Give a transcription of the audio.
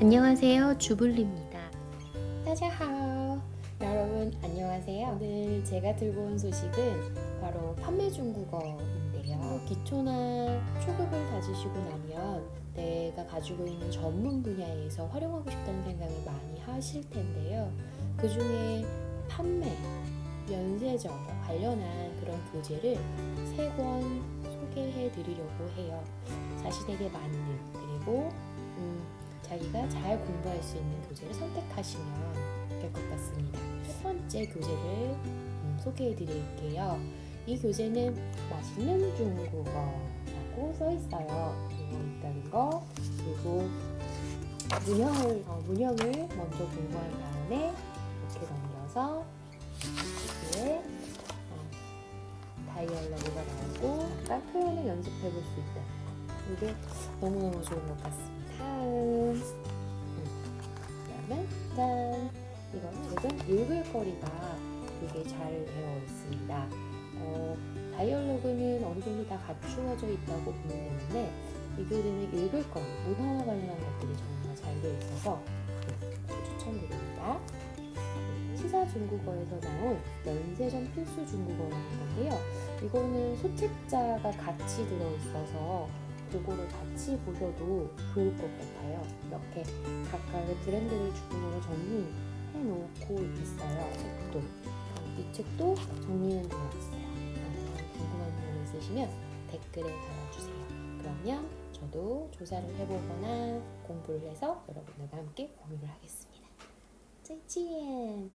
안녕하세요. 주블리입니다. 따자하오. 여러분 안녕하세요. 오늘 제가 들고 온 소식은 바로 판매 중국어인데요. 음. 기초나 초급을 다지시고 나면 내가 가지고 있는 전문 분야에서 활용하고 싶다는 생각을 많이 하실 텐데요. 그 중에 판매, 면세점 관련한 그런 교재를 세 권 소개해 드리려고 해요. 자신에게 맞는 그리고 음, 자기가 잘 공부할 수 있는 교재를 선택하시면 될 것 같습니다. 첫 번째 교재를 음, 소개해 드릴게요. 이 교재는 맛있는 중국어라고 써 있어요. 있다는 거 그리고 문형을 어, 문형을 먼저 공부한 다음에 이렇게 넘겨서 뒤에 어, 다이얼로그가 나오고 약간 표현을 연습해 볼 수 있다는 거 이게 너무너무 좋은 것 같습니다. 음, 그다음에 짠 이거는 지금 읽을 거리가 되게 잘 되어 있습니다. 어, 다이얼로그는 어느 정도 다 갖추어져 있다고 보면 되는데 이 교재는 읽을 거리, 문화와 관련한 것들이 정말 잘 되어 있어서 네, 추천드립니다. 시사 중국어에서 나온 면세점 필수 중국어라는 건데요. 이거는 소책자가 같이 들어있어서 그거를 같이 보셔도 좋을 것 같아요. 이렇게 각각의 브랜드를 중국어로 정리해 놓고 있어요. 책도. 어, 이 책도 정리는 되어 있어요. 어, 궁금한 부분 있으시면 댓글에 달아주세요. 그러면 저도 조사를 해보거나 공부를 해서 여러분들과 함께 공유를 하겠습니다. 再见。